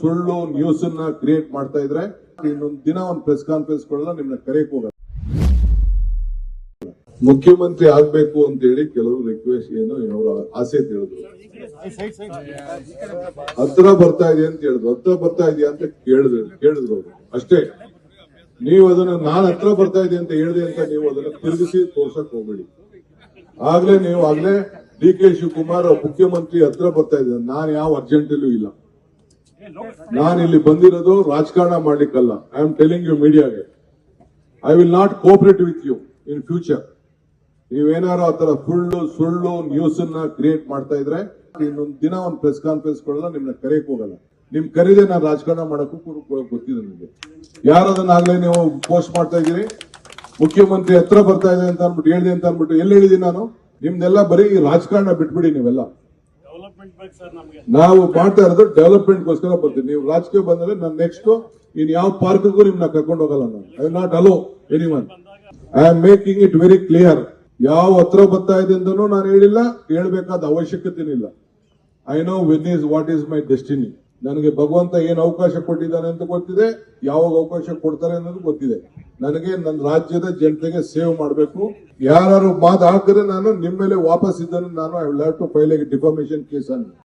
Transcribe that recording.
ಸುಳ್ಳು ನ್ಯೂಸ್ ಅನ್ನ ಕ್ರಿಯೇಟ್ ಮಾಡ್ತಾ ಇದ್ರೆ ಇನ್ನೊಂದು ದಿನ ಒಂದು ಪ್ರೆಸ್ ಕಾನ್ಫರೆನ್ಸ್ ಕೊಡಲ್ಲ, ನಿಮ್ನ ಕರೆಯಕ್ ಹೋಗಲ್ಲ ಮುಖ್ಯಮಂತ್ರಿ ಆಗ್ಬೇಕು ಅಂತ ಹೇಳಿ ಕೆಲವರು ರಿಕ್ವೆಸ್ಟ್ ಏನು ಅವರ ಆಸೆ ತಿಳಿದ್ರು ಹತ್ರ ಬರ್ತಾ ಇದೆ ಅಂತ ಹೇಳಿದ್ರು. ಹತ್ರ ಬರ್ತಾ ಇದೆಯಾ ಅಂತ ಕೇಳಿದ್ರು ಕೇಳಿದ್ರು ಅವರು. ಅಷ್ಟೇ. ನೀವು ಅದನ್ನ ನಾನ್ ಹತ್ರ ಬರ್ತಾ ಇದೆ ಅಂತ ಹೇಳಿದೆ ಅಂತ ನೀವು ಅದನ್ನ ತಿರುಗಿಸಿ ತೋರ್ಸಕ್ ಹೋಗ್ಬೇಡಿ. ಆಗ್ಲೇ ನೀವು ಆಗ್ಲೇ ಡಿ ಕೆ ಶಿವಕುಮಾರ್ ಮುಖ್ಯಮಂತ್ರಿ ಹತ್ರ ಬರ್ತಾ ಇದ್ದಾರೆ. ನಾನು ಯಾವ ಅರ್ಜೆಂಟಲ್ಲೂ ಇಲ್ಲ. ನಾನು ಇಲ್ಲಿ ಬಂದಿರೋದು ರಾಜಕಾರಣ ಮಾಡ್ಲಿಕ್ಕಲ್ಲ. I am telling you ಮೀಡಿಯಾಗೆ I will not cooperate with you in future ನೀವೇನಾರು ಆ ತರ ಸುಳ್ಳು ಸುಳ್ಳು ನ್ಯೂಸ್ ಅನ್ನ ಕ್ರಿಯೇಟ್ ಮಾಡ್ತಾ ಇದ್ರೆ, ಇನ್ನೊಂದು ದಿನ ಒಂದು ಪ್ರೆಸ್ ಕಾನ್ಫರೆನ್ಸ್ ಕೊಡಲ್ಲ, ನಿಮ್ನ ಕರೆಯಕ್ ಹೋಗಲ್ಲ. ನಿಮ್ ಕರೀದೆ ನಾನು ರಾಜಕಾರಣ ಮಾಡಕ್ಕೂ ಗೊತ್ತಿದೆ ನನಗೆ ಯಾರದನ್ನಾಗ್ಲೇ ನೀವು ಪೋಸ್ಟ್ ಮಾಡ್ತಾ ಇದ್ದೀರಿ? ಮುಖ್ಯಮಂತ್ರಿ ಹತ್ರ ಬರ್ತಾ ಇದೆ ಅಂತ ಅನ್ಬಿಟ್ಟು ಹೇಳಿದೆ ಅಂತ ಅನ್ಬಿಟ್ಟು ಎಲ್ಲಿ ಹೇಳಿದೀನಿ ನಾನು? ನಿಮ್ದೆಲ್ಲ ಬರೀ ರಾಜಕಾರಣ ಬಿಟ್ಬಿಡಿ ನೀವೆಲ್ಲ. ನಾವು ಮಾಡ್ತಾ ಇರೋದು ಡೆವಲಪ್ಮೆಂಟ್ಗೋಸ್ಕರ ಬರ್ತೀನಿ ನೀವು ರಾಜಕೀಯ ಬಂದ್ರೆ ನಾನು ನೆಕ್ಸ್ಟ್ ಇನ್ ಯಾವ ಪಾರ್ಕ್ಗೂ ನಿಮ್ನ ಕರ್ಕೊಂಡು ಹೋಗಲ್ಲ ನಾನು. I not allow anyone I am making it very clear ಯಾವ ಹತ್ರ ಬರ್ತಾ ಇದೆ ಅಂತಲೂ ನಾನು ಹೇಳಿಲ್ಲ ಹೇಳ್ಬೇಕಾದ ಅವಶ್ಯಕತೆ ಇಲ್ಲ. I know when is what is my destiny ನನಗೆ ಭಗವಂತ ಏನು ಅವಕಾಶ ಕೊಟ್ಟಿದ್ದಾನೆ ಅಂತ ಗೊತ್ತಿದೆ, ಯಾವಾಗ ಅವಕಾಶ ಕೊಡ್ತಾರೆ ಅನ್ನೋದು ಗೊತ್ತಿದೆ. ನನಗೆ ನನ್ನ ರಾಜ್ಯದ ಜನತೆಗೆ ಸೇವ್ ಮಾಡಬೇಕು. ಯಾರು ಮಾತು ಹಾಕಿದ್ರೆ ನಾನು ನಿಮ್ಮ ಮೇಲೆ ವಾಪಸ್ ಇದ್ದಾನೆ ನಾನು I will have to file defamation case ಅನ್ನು